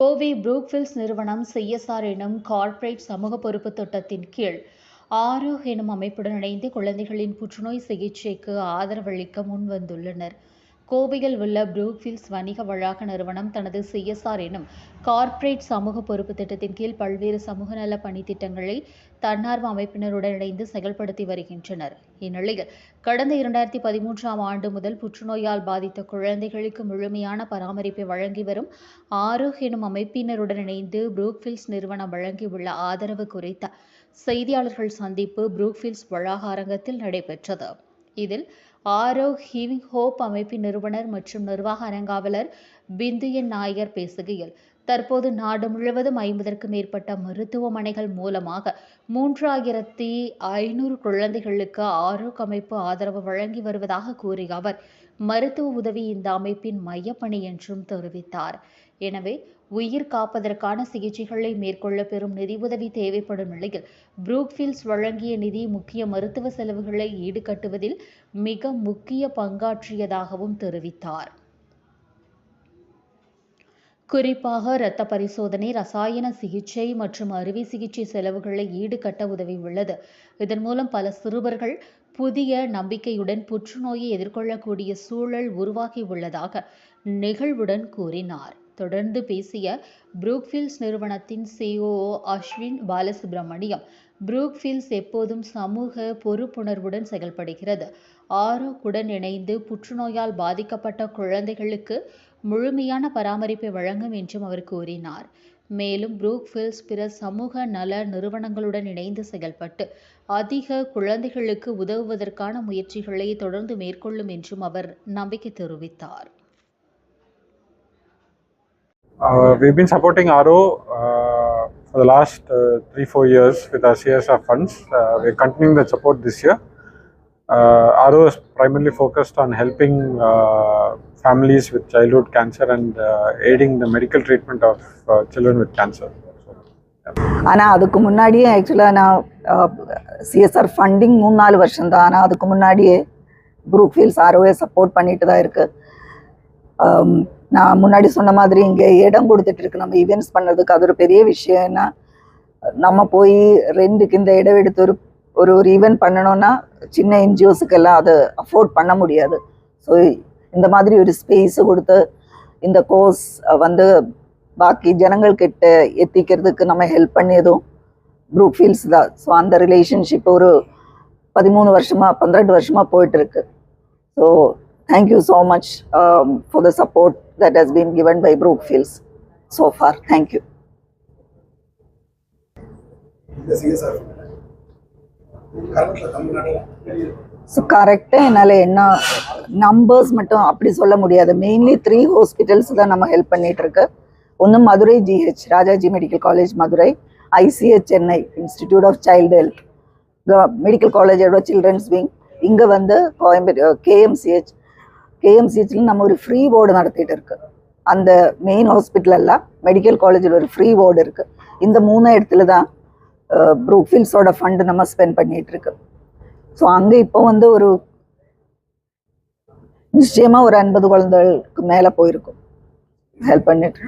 கோவை புரூக்ஃபீல்ட்ஸ் நிறுவனம் சிஎஸ்ஆர் எனும் கார்ப்பரேட் சமூக பொறுப்பு திட்டத்தின் கீழ் ஆரோக் எனும் அமைப்புடன் இணைந்து குழந்தைகளின் புற்றுநோய் சிகிச்சைக்கு ஆதரவளிக்க முன்வந்துள்ளனர். கோவையில் உள்ள புரூக்ஃபீல்ட்ஸ் வணிக வளாக நிறுவனம் தனது சிஎஸ்ஆர் எனும் கார்ப்பரேட் சமூக பொறுப்பு திட்டத்தின் கீழ் பல்வேறு சமூக நல பணி திட்டங்களை தன்னார்வ அமைப்பினருடன் இணைந்து செயல்படுத்தி வருகின்றனர். இந்நிலையில் கடந்த இரண்டாயிரத்தி பதிமூன்றாம் ஆண்டு முதல் புற்றுநோயால் பாதித்த குழந்தைகளுக்கு முழுமையான பராமரிப்பை வழங்கி வரும் ஆரோக் எனும் அமைப்பினருடன் இணைந்து புரூக்ஃபீல்ட்ஸ் நிறுவனம் வழங்கியுள்ள ஆதரவு குறித்த செய்தியாளர்கள் சந்திப்பு புரூக்ஃபீல்ட்ஸ் வளாக அரங்கத்தில் நடைபெற்றது. இதில் ஆரோக் ஹீவிங் ஹோப் அமைப்பின் நிறுவனர் மற்றும் நிர்வாக அரங்காவலர் பிந்துயன் நாயர் பேசுகையில் தற்போது நாடு முழுவதும் ஐம்பதற்கும் மேற்பட்ட மருத்துவமனைகள் மூலமாக மூன்றாயிரத்தி ஐநூறு குழந்தைகளுக்கு ஆரோக் அமைப்பு ஆதரவு வழங்கி வருவதாக கூறிய அவர் மருத்துவ உதவி இந்த அமைப்பின் மையப்பணி என்றும் தெரிவித்தார். எனவே உயிர் காப்பதற்கான சிகிச்சைகளை மேற்கொள்ள பெறும் நிதியுதவி தேவைப்படும் நிலையில் புரூக்ஃபீல்ட்ஸ் வழங்கிய நிதி முக்கிய மருத்துவ செலவுகளை ஈடுகட்டுவதில் மிக முக்கிய பங்காற்றியதாகவும் தெரிவித்தார். குறிப்பாக இரத்த பரிசோதனை ரசாயன சிகிச்சை மற்றும் அறுவை சிகிச்சை செலவுகளை ஈடுகட்ட உதவியுள்ளது. இதன் மூலம் பல சிறுவர்கள் புதிய நம்பிக்கையுடன் புற்றுநோயை எதிர்கொள்ளக்கூடிய சூழல் உருவாகியுள்ளதாக நிகழ்வுடன் கூறினார். தொடர்ந்து பேசிய புரூக்ஃபீல்ட்ஸ் நிறுவனத்தின் சிஓஓ அஸ்வின் பாலசுப்ரமணியம் புரூக்ஃபீல்ட்ஸ் எப்போதும் சமூக பொறுப்புணர்வுடன் செயல்படுகிறது. ஆரோக்குடன் இணைந்து புற்றுநோயால் பாதிக்கப்பட்ட குழந்தைகளுக்கு முழுமையான பராமரிப்பை வழங்கும் என்றும் அவர் கூறினார். மேலும் புரூக்ஃபீல்ட்ஸ் பிற சமூக நல நிறுவனங்களுடன் இணைந்து செயல்பட்டு அதிக குழந்தைகளுக்கு உதவுவதற்கான முயற்சிகளை தொடர்ந்து மேற்கொள்ளும் என்றும் அவர் நம்பிக்கை தெரிவித்தார். Uh, we've been supporting RO uh, for the last uh, three, four years with our CSR funds. Uh, we're continuing that support this year. Uh, RO is primarily focused on helping uh, families with childhood cancer and uh, aiding the medical treatment of uh, children with cancer. ஆனால் அதுக்கு முன்னாடியே ஆக்சுவலாக நான் CSR funding மூணு நாலு வருஷம் தான் ஆனால் அதுக்கு முன்னாடியே குரூப் ஃபீல்ஸ் ஆர்ஓஏ சப்போர்ட் பண்ணிட்டு தான் இருக்குது நான் முன்னாடி சொன்ன மாதிரி இங்கே இடம் கொடுத்துட்டு இருக்கு. நம்ம ஈவெண்ட்ஸ் பண்ணுறதுக்கு அது ஒரு பெரிய விஷயம். ஏன்னா நம்ம போய் ரெண்டுக்கு இந்த இடம் எடுத்து ஒரு ஒரு ஒரு ஈவெண்ட் பண்ணணும்னா சின்ன என்ஜிஓஸுக்கெல்லாம் அதை அஃபோர்ட் பண்ண முடியாது. ஸோ இந்த மாதிரி ஒரு ஸ்பேஸ் கொடுத்து இந்த கோர்ஸ் வந்து பாக்கி ஜனங்கள்கிட்ட எத்திக்கிறதுக்கு நம்ம ஹெல்ப் பண்ணியதும் குரூப் ஃபீல்ஸ் தான். ஸோ அந்த ரிலேஷன்ஷிப் ஒரு பதிமூணு வருஷமாக பன்னிரெண்டு வருஷமாக போயிட்டுருக்கு so thank you so much for the support that has been given by Brookfields so for thank you இந்த சிஎஸ்ஆர் கரண்ட்ல தமிழ்நாட்டில் ஸோ கரெக்டாக என்னால் என்ன நம்பர்ஸ் மட்டும் அப்படி சொல்ல முடியாது. மெயின்லி த்ரீ ஹாஸ்பிட்டல்ஸ் தான் நம்ம ஹெல்ப் பண்ணிட்டு இருக்கு. ஒன்று Madurai GH Rajaji medical college Madurai ICH Chennai institute of child health medical காலேஜோட சில்ட்ரன்ஸ் விங் இங்கே வந்து கோயம்பேடு கேஎம்சிஹெச் கேஎம்சிஹெச்சில் நம்ம ஒரு ஃப்ரீ வார்டு நடத்திட்டு இருக்கு. அந்த மெயின் ஹாஸ்பிட்டலெல்லாம் மெடிக்கல் காலேஜில் ஒரு ஃப்ரீ வார்டு இருக்கு. இந்த மூணு இடத்துல தான் ப்ரூக்ஃபீல்ஸோட ஃபண்டு நம்ம ஸ்பெண்ட் பண்ணிட்டு இருக்கு. ஸோ அங்கே இப்போ வந்து ஒரு நிச்சயமா ஒரு ஐம்பது குழந்தைகளுக்கு மேலே போயிருக்கும். ஹெல்ப் பண்ணிட்டு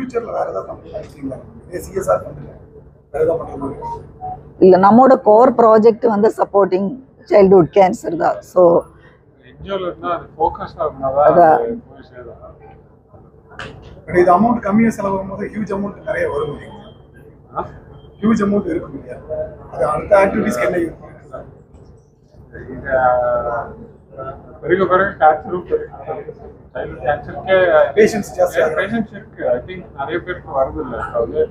இல்லை? நம்மளோட கோர் ப்ராஜெக்ட் வந்து சப்போர்ட்டிங் சைல்ட்ஹுட் கேன்சர் தான். ஸோ பட் இது அமௌண்ட் கம்மியாக செலவாகும் போது ஹியூஜ் அமௌண்ட் நிறைய வரும்? ஹியூஜ் அமௌண்ட் இருக்கும் இல்லையா? அது அடுத்த ஆக்டிவிட்டிஸ்க்கு என்ன பெருக பெருக கேன்சரும் ஆகுறாங்க. பேஷன்ஸ் இருக்கு. ஐ திங்க் நிறைய பேருக்கு வருது இல்லை.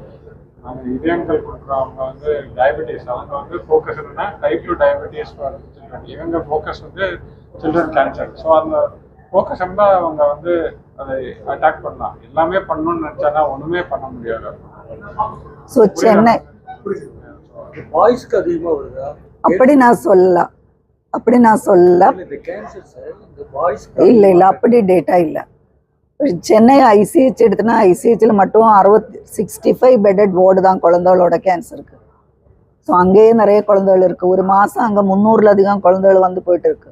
நாங்க இதயங்கள் கொடுக்குறவங்க வந்து டயபெட்டிஸ் அவங்க வந்து ஃபோக்கஸ் என்னன்னா டைப் டூ டயபெட்டிஸ் சில்ட்ரன் இவங்க ஃபோக்கஸ் வந்து சில்ட்ரன் கேன்சர் ஸோ அந்த ஃபோக்கஸ் இருந்தால் அவங்க வந்து அதை அட்டாக் பண்ணலாம். எல்லாமே பண்ணணும்னு நினைச்சானா ஒண்ணுமே பண்ண முடியாது. ஸோ சென்னை. பாய்ஸ்க்கு அதிகமாக வருதா? அப்படி நான் சொல்லலாம் அப்படி நான் சொல்லல. இல்லை இல்லை அப்படி டேட்டா இல்லை. சென்னை ஐசிஹெச் எடுத்தனா ஐசிஹெச்சில் மட்டும் அறுபத்தி சிக்ஸ்டி ஃபைவ் பெட்டட் வார்டு தான் குழந்தைகளோட கேன்சருக்கு ஸோ அங்கேயே நிறைய குழந்தைகள் இருக்கு. ஒரு மாதம் அங்கே முந்நூறுல அதிகம் குழந்தைகள் வந்து போயிட்டு இருக்கு.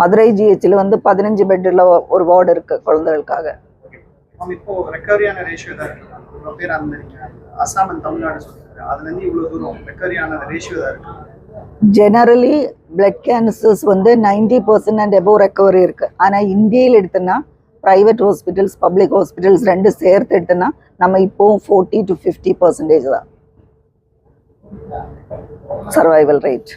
மதுரை ஜிஹெச்சில் வந்து பதினஞ்சு பெட்டில் ஒரு வார்டு இருக்கு குழந்தைகளுக்காக. இவ்வளோ அசாம் தமிழ்நாடு இவ்வளவு தூரம் ரெக்கவரியான ரேஷியோ தான் இருக்கு. ஜெனரலி பிளட் கேன்சர்ஸ் வந்து ninety percent and above recovery இருக்குது ஆனால் இந்தியில் எடுத்தோன்னா ப்ரைவேட் ஹாஸ்பிட்டல்ஸ் பப்ளிக் ஹாஸ்பிட்டல்ஸ் ரெண்டு சேர்த்து எடுத்தோன்னா நம்ம இப்போவும் ஃபோர்ட்டி டு ஃபிஃப்டி பர்சன்டேஜ் தான். Survival rate